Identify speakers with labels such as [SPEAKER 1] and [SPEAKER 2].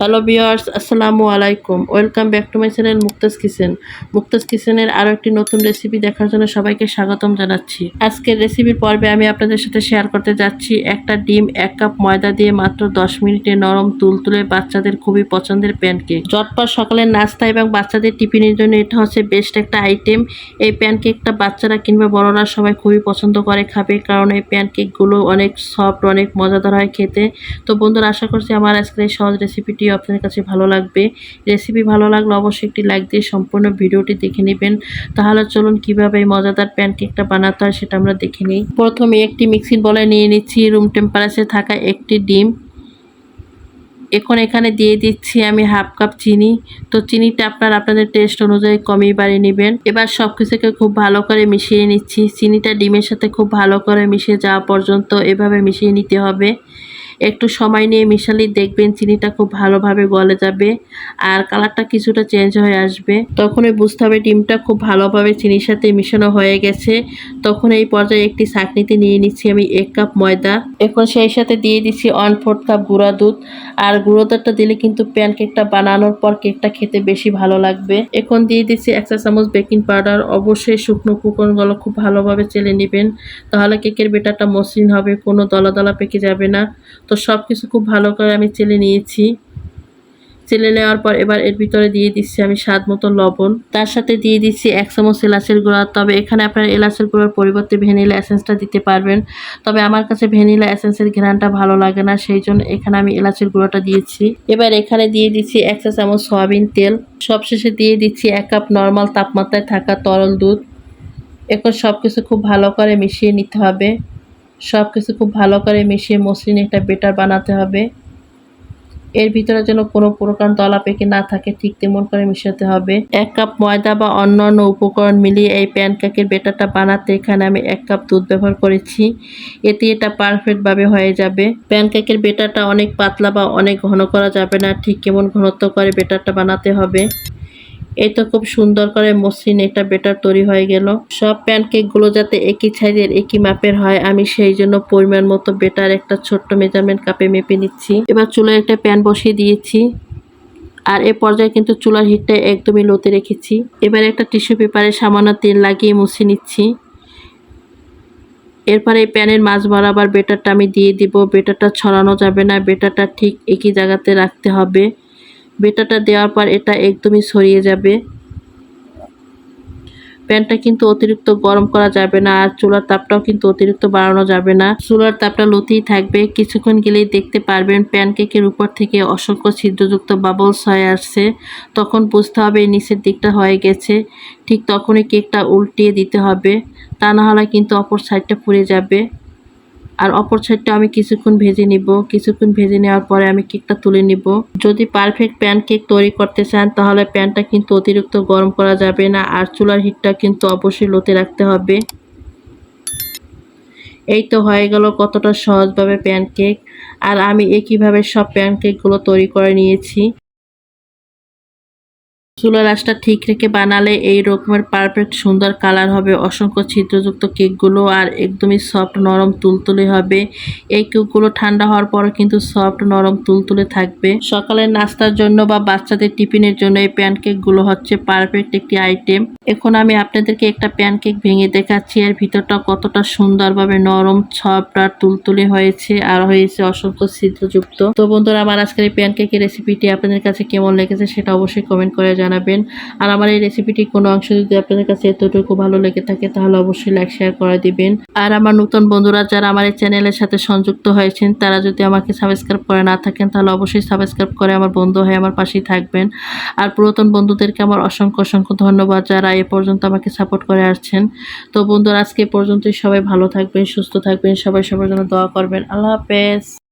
[SPEAKER 1] Hello বিয়ার্স আসসালামু আলাইকুম। Welcome back to my channel Mukta's kitchen Mukta's কিচেনের আরও একটি নতুন রেসিপি দেখার জন্য সবাইকে স্বাগতম জানাচ্ছি। আজকের রেসিপির পর্বে আমি আপনাদের সাথে শেয়ার করতে যাচ্ছি একটা ডিম, এক কাপ ময়দা দিয়ে মাত্র দশ মিনিটে নরম তুলতুলে বাচ্চাদের খুবই পছন্দের প্যানকেক জটপট সকালের নাস্তা এবং বাচ্চাদের টিফিনের জন্য এটা হচ্ছে বেস্ট একটা আইটেম এই প্যানকেকটা বাচ্চারা কিংবা বড়রা সবাই খুবই পছন্দ করে, খাবে কারণ এই প্যানকেকগুলো অনেক সফট অনেক মজাদার হয় খেতে। তো বন্ধুরা, আশা করছি আমার আজকের এই সহজ রেসিপিটি আপনাদের কাছে ভালো লাগবে রেসিপি ভালো লাগলে অবশ্যই একটি লাইক দিয়ে সম্পূর্ণ ভিডিওটি দেখে নেবেন। তাহলে চলুন কীভাবে এই মজাদার প্যানকেকটা বানাতে হয় সেটা আমরা দেখে নিই। প্রথমে একটি মিক্সিং বলে নিয়ে নিচ্ছি রুম টেম্পারেচারে থাকা একটি ডিম। এখন এখানে দিয়ে দিচ্ছি আমি হাফ কাপ চিনি। তো চিনিটা আপনার আপনাদের টেস্ট অনুযায়ী কমিয়ে বাড়িয়ে নেবেন। এবার সব কিছুকে খুব ভালো করে মিশিয়ে নিচ্ছি। চিনিটা ডিমের সাথে খুব ভালো করে মিশে যাওয়া পর্যন্ত এভাবে মিশিয়ে নিতে হবে। একটু সময় নিয়ে মিশালেই দেখবেন চিনিটা খুব ভালোভাবে গলে যাবে আর কালারটা কিছুটা চেঞ্জ হয়ে আসবে। তখনই বুঝতে হবে ডিমটা খুব ভালোভাবে চিনির সাথে মিশানো হয়ে গেছে। তখন এই পর্যায়ে একটি ছাঁকনিতে নিয়ে নিচ্ছি আমি এক কাপ ময়দা। এখন সেই সাথে দিয়ে দিচ্ছি ওয়ান ফোর্থ কাপ গুঁড়া দুধ। আর গুঁড়ো দুধটা দিলে কিন্তু প্যান কেকটা বানানোর পর কেকটা খেতে বেশি ভালো লাগবে। এখন দিয়ে দিচ্ছি এক চা চামচ বেকিং পাউডার। অবশ্যই শুকনো কুকনগুলো খুব ভালোভাবে চেলে নেবেন। তাহলে কেকের বেটারটা মসৃণ হবে, কোনো দলা দলা পেকে যাবে না। তো সব কিছু খুব ভালো করে আমি চেলে নিয়েছি। চেলে নেওয়ার পর এবার এর ভিতরে দিয়ে দিচ্ছি আমি স্বাদ মতো লবণ। তার সাথে দিয়ে দিচ্ছি এক চামচ এলাচের গুঁড়া। তবে এখানে আপনার এলাচের গুঁড়ার পরিবর্তে ভ্যানিলা এসেন্সটা দিতে পারবেন। তবে আমার কাছে ভ্যানিলা এসেন্সের ঘ্রাণটা ভালো লাগে না, সেই জন্য এখানে আমি এলাচের গুঁড়োটা দিয়েছি। এবার এখানে দিয়ে দিচ্ছি এক চা চামচ সয়াবিন তেল। সবশেষে দিয়ে দিচ্ছি এক কাপ নর্মাল তাপমাত্রায় থাকা তরল দুধ। এখন সব কিছু খুব ভালো করে মিশিয়ে নিতে হবে। সব কিছু খুব ভালো করে মিশিয়ে মসৃণ একটা বেটার বানাতে হবে। এর ভিতরে যেন কোনো প্রকার দলা পেকে না থাকে, ঠিক তেমন করে মিশাতে হবে। এক কাপ ময়দা বা অন্য অন্য উপকরণ মিলিয়ে এই প্যানকেকের বেটারটা বানাতে এখানে আমি এক কাপ দুধ ব্যবহার করেছি। এতে এটা পারফেক্টভাবে হয়ে যাবে। প্যানকেকের বেটারটা অনেক পাতলা বা অনেক ঘন করা যাবে না, ঠিক কেমন ঘনত্ব করে বেটারটা বানাতে হবে। এই তো খুব সুন্দর করে মসৃণ একটা বেটার তৈরি হয়ে গেল। সব প্যানকেকগুলো যাতে একই সাইজের একই মাপের হয়, আমি সেই জন্য পরিমাণ মতো বেটার একটা ছোট্ট মেজারমেন্ট কাপে মেপে নিচ্ছি। এবার চুলায় একটা প্যান বসিয়ে দিয়েছি। আর এ পর্যায়ে কিন্তু চুলার হিটটা একদমই লোতে রেখেছি। এবার একটা টিস্যু পেপারে সামান্য তেল লাগিয়ে মুছে নিচ্ছি। এরপরে এই প্যানের মাছ বরাবর বেটারটা আমি দিয়ে দিব। বেটারটা ছড়ানো যাবে না, বেটারটা ঠিক একই জায়গাতে রাখতে হবে। বেটাটা দেওয়ার পর এটা একদমই ছড়িয়ে যাবে। প্যানটা কিন্তু অতিরিক্ত গরম করা যাবে না আর চুলার তাপটাও কিন্তু অতিরিক্ত বাড়ানো যাবে না। চুলার তাপটা লতেই থাকবে। কিছুক্ষণ গেলেই দেখতে পারবেন প্যানকেকের উপর থেকে অসংখ্য ছিদ্রযুক্ত বাবলস হয়ে আসছে। তখন বুঝতে হবে নিচের দিকটা হয়ে গেছে। ঠিক তখনই কেকটা উল্টিয়ে দিতে হবে। তা না হলে কিন্তু অপর সাইডটা পুড়ে যাবে। আর অপর সাইডটা আমি কিছুক্ষণ ভেজে নিব। কিছুক্ষণ ভেজে নেওয়ার পরে আমি কেকটা তুলে নিব। যদি পারফেক্ট প্যান কেক তৈরি করতে চান, তাহলে প্যানটা কিন্তু অতিরিক্ত গরম করা যাবে না আর চুলার হিটটা কিন্তু অবশ্যই লোতে রাখতে হবে। এই তো হয়ে গেল কতটা সহজভাবে প্যানকেক আর আমি একইভাবে সব প্যানকেকগুলো তৈরি করে নিয়েছি। চুলার আঁচটা ঠিক রেখে বানালে এই রকমের পারফেক্ট সুন্দর কালার হবে। অসংখ্য ছিদ্রযুক্ত কেকগুলো আর একদমই সফট নরম তুলতুলে হবে। এই কেকগুলো ঠান্ডা হওয়ার পরও কিন্তু সফট নরম তুলতুলে থাকবে। সকালের নাস্তার জন্য বা বাচ্চাদের টিফিনের জন্য এই প্যানকেকগুলো হচ্ছে পারফেক্ট একটি আইটেম এখন আমি আপনাদেরকে একটা প্যানকেক ভেঙে দেখাচ্ছি। এর ভিতরটা কতটা সুন্দরভাবে নরম সফট আর তুলতুলে হয়েছে আর হয়েছে অসংখ্য ছিদ্রযুক্ত। তো বন্ধুরা, আমার আজকের এই প্যানকেকের রেসিপিটি আপনাদের কাছে কেমন লেগেছে সেটা অবশ্যই কমেন্ট করে জানাবেন। আর আমার এই রেসিপিটি কোনো অংশ যদি আপনাদের কাছে এতটুকু ভালো লেগে থাকে, তাহলে অবশ্যই লাইক শেয়ার করে দিবেন। আর আমার নতুন বন্ধুরা যারা আমার এই চ্যানেলের সাথে সংযুক্ত হয়েছেন, তারা যদি আমাকে সাবস্ক্রাইব করে না থাকেন, তাহলে অবশ্যই সাবস্ক্রাইব করে আমার বন্ধু হয়ে আমার পাশেই থাকবেন। আর পুরাতন বন্ধুদেরকে আমার অসংখ্য অসংখ্য ধন্যবাদ যারা এ পর্যন্ত আমাকে সাপোর্ট করে আসছেন। তো বন্ধুরা, আজকে পর্যন্তই সবাই ভালো থাকবেন, সুস্থ থাকবেন, সবাই সবার জন্য দোয়া করবেন। আল্লাহ হাফেজ।